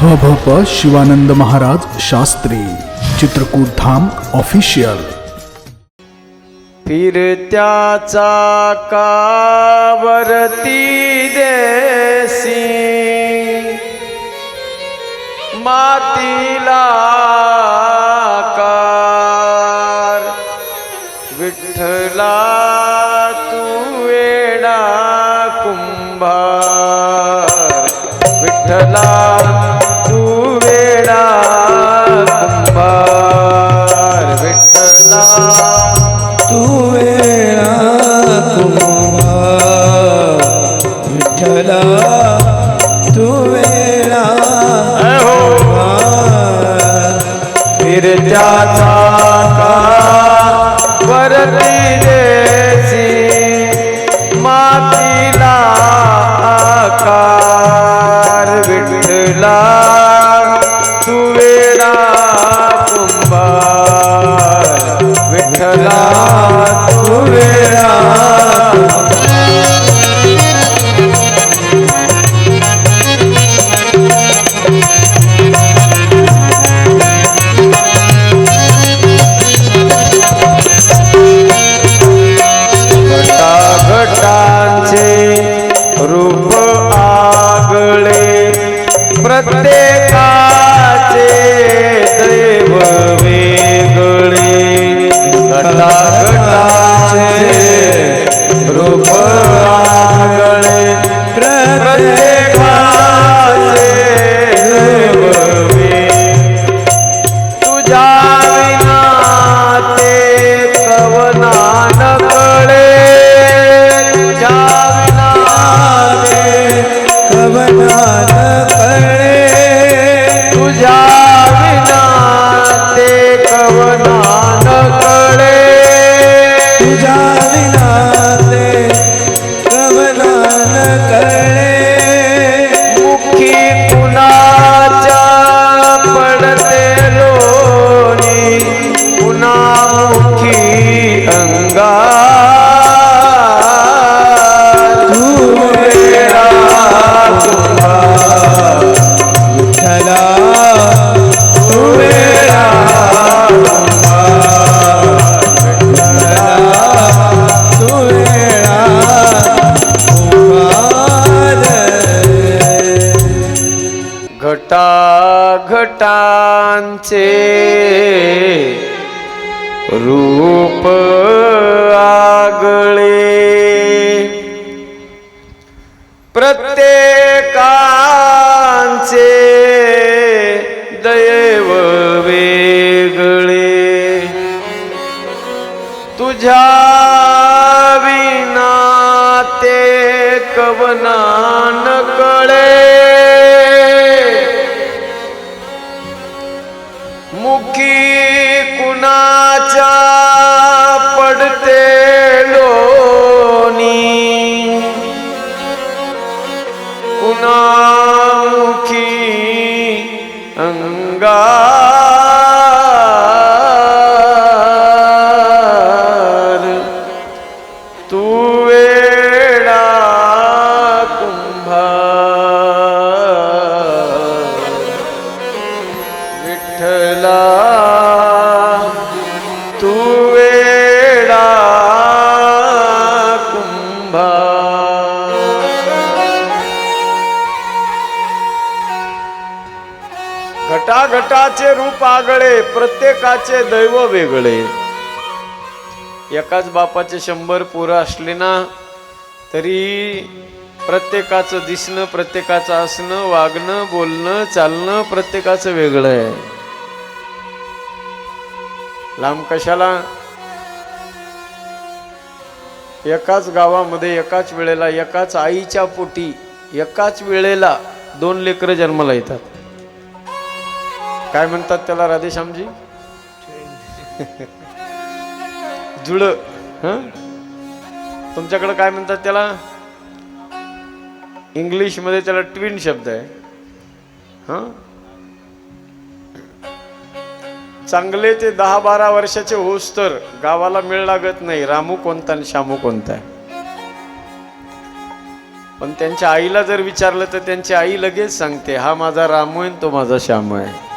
ह भ प शिवानंद महाराज शास्त्री चित्रकूट धाम ऑफिशियल. फिरत्याचा कावरती देसी. मातीला प्रत्येकांचे दैव वेगळे. तुझ्या 응가 देवाचे रूप आगळे प्रत्येकाचे दैव वेगळे. एकाच बापाचे शंभर पोरं असले ना तरी प्रत्येकाचं दिसणं प्रत्येकाचं असणं वागणं बोलणं चालणं प्रत्येकाचं वेगळं आहे. लांब कशाला? एकाच गावामध्ये एकाच वेळेला एकाच आईच्या पोटी एकाच वेळेला दोन लेकरं जन्माला येतात. काय म्हणतात त्याला राधेश्यामजी जुळ हं? तुमच्याकडे काय म्हणतात त्याला? इंग्लिशमध्ये त्याला ट्विन शब्द आहे. हां? चांगले ते दहा बारा वर्षाचे होस तर गावाला मेळ लागत नाही. रामू कोणता आणि श्यामू कोणता आहे? पण त्यांच्या आईला जर विचारलं तर त्यांची आई लगेच सांगते हा माझा रामू आहे आणि तो माझा श्यामू आहे.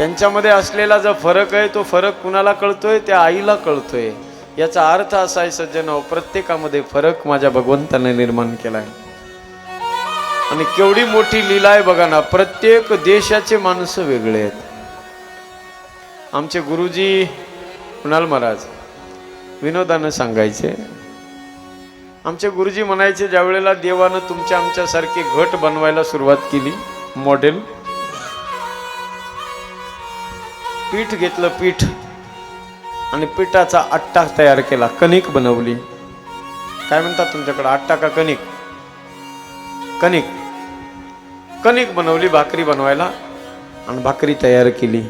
त्यांच्यामध्ये असलेला जो फरक आहे तो फरक कुणाला कळतोय? त्या आईला कळतोय. याचा अर्थ असा आहे सज्जन प्रत्येकामध्ये फरक माझ्या भगवंताने निर्माण केला आहे आणि केवढी मोठी लीला आहे बघा ना प्रत्येक देशाचे माणसं वेगळे आहेत. आमचे गुरुजी कुणाल महाराज विनोदानं सांगायचे. आमचे गुरुजी म्हणायचे ज्यावेळेला देवानं तुमच्या आमच्यासारखे घट बनवायला सुरुवात केली मॉडेल पीठ घेतलं पीठ आणि पिठाचा आट्टा तयार केला कणिक बनवली. काय म्हणतात तुमच्याकडे? आट्टा का कणिक? कणिक. कणिक बनवली भाकरी बनवायला आणि भाकरी तयार केली.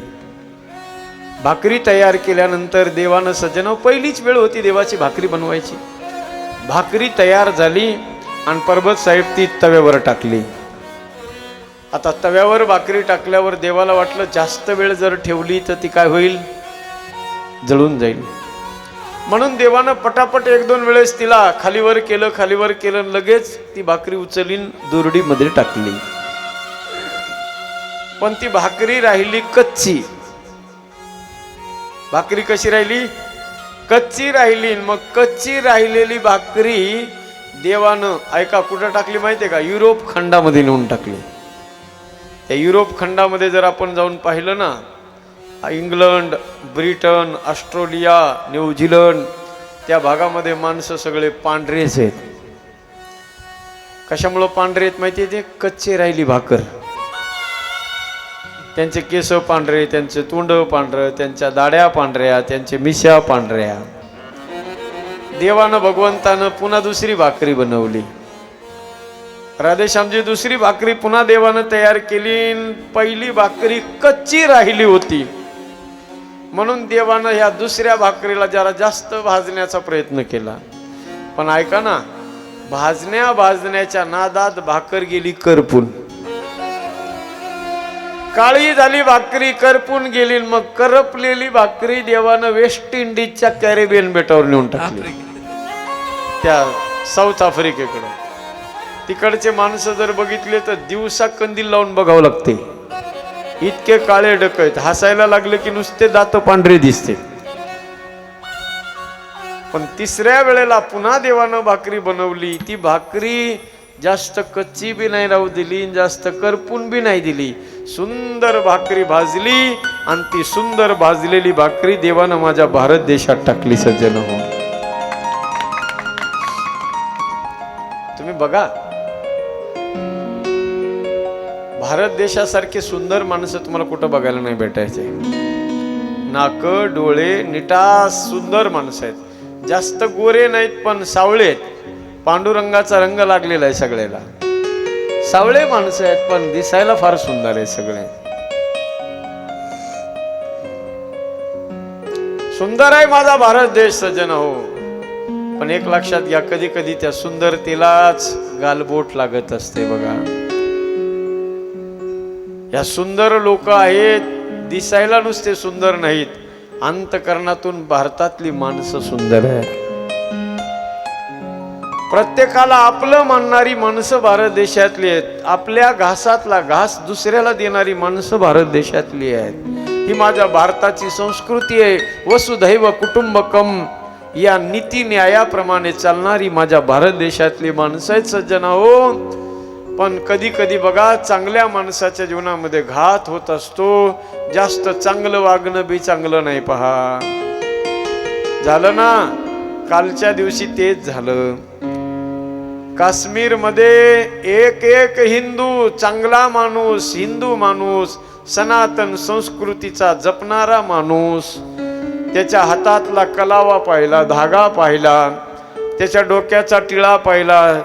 भाकरी तयार केल्यानंतर देवानं सज्जन पहिलीच वेळ होती देवाची भाकरी बनवायची. भाकरी तयार झाली आणि परबत साहेब ती तव्यावर टाकली. आता तव्यावर भाकरी टाकल्यावर देवाला वाटलं जास्त वेळ जर ठेवली तर ती काय होईल? जळून जाईल. म्हणून देवानं पटापट एक दोन वेळेस तिला खालीवर केलं खालीवर केलं लगेच ती भाकरी उचलीन दुरडीमध्ये टाकली. पण ती भाकरी राहिली कच्ची. भाकरी कशी राहिली? कच्ची राहिली. मग कच्ची राहिलेली भाकरी देवानं ऐका कुठं टाकली माहितीये का? युरोप खंडामध्ये नेऊन टाकली. त्या युरोप खंडामध्ये जर आपण जाऊन पाहिलं ना इंग्लंड ब्रिटन ऑस्ट्रेलिया न्यूझीलंड त्या भागामध्ये माणसं सगळे पांढरेच आहेत. कशामुळं पांढरे आहेत माहिती आहे ते? कच्चे राहिली भाकर. त्यांचे केस पांढरे त्यांचे तोंड पांढरं त्यांच्या दाड्या पांढऱ्या त्यांचे मिश्या पांढऱ्या. देवानं भगवंतानं पुन्हा दुसरी भाकरी बनवली. राधेश्यामजी दुसरी भाकरी पुन्हा देवानं तयार केली पहिली भाकरी कच्ची राहिली होती. म्हणून देवानं ह्या दुसऱ्या भाकरीला जरा जास्त भाजण्याचा प्रयत्न केला. पण ऐका ना भाजण्या भाजण्याच्या नादात भाकर गेली करपून. काळी झाली भाकरी करपून गेली मग करपलेली भाकरी देवानं वेस्ट इंडिजच्या कॅरेबियन बेटावर नेऊन टाकली. त्या साऊथ आफ्रिकेकडं. तिकडचे माणसं जर बघितले तर दिवसा कंदील लावून बघावं लागते. इतके काळे डकत हसायला लागले की नुसते दात पांढरे दिसते. पण तिसऱ्या वेळेला पुन्हा देवानं भाकरी बनवली. ती भाकरी जास्त कच्ची बी नाही राहू दिली जास्त करपून बी नाही दिली. सुंदर भाकरी भाजली आणि ती सुंदर भाजलेली भाकरी देवानं माझ्या भारत देशात टाकली सज्जन हो. तुम्ही बघा भारत देशासारखे सुंदर माणसं तुम्हाला कुठं बघायला नाही भेटायचे. नाक डोळे निटास सुंदर माणसं आहेत. जास्त गोरे नाहीत पण सावळे आहेत. पांडुरंगाचा रंग लागलेला आहे सगळ्याला. सावळे माणसं आहेत पण दिसायला फार सुंदर आहे सगळे. सुंदर आहे माझा भारत देश सज्जन हो. पण एक लक्षात घ्या कधी कधी त्या सुंदरतेलाच गालबोट लागत असते बघा. या सुंदर लोक आहेत. दिसायला नुसते सुंदर नाहीत. अंतकरणातून भारतातली माणसं सुंदर आहेत. प्रत्येकाला आपलं मानणारी माणसं भारत देशातली आहेत. आपल्या घासातला घास दुसऱ्याला देणारी माणसं भारत देशातली आहेत. ही माझ्या भारताची संस्कृती आहे. वसुधैव कुटुंबकम. या नीती न्यायाप्रमाणे चालणारी माझ्या भारत देशातली माणसं आहेत सज्जना हो पण कधी कधी बघा चांगल्या माणसाच्या जीवनामध्ये घात होत असतो. जास्त चांगलं वागणं बी चांगलं नाही पहा. झालं ना? कालच्या दिवशी तेच झालं. काश्मीरमध्ये एक एक हिंदू चांगला माणूस हिंदू माणूस सनातन संस्कृतीचा जपणारा माणूस त्याच्या हातातला कलावा पाहिला धागा पाहिला त्याच्या डोक्याचा टिळा पाहिला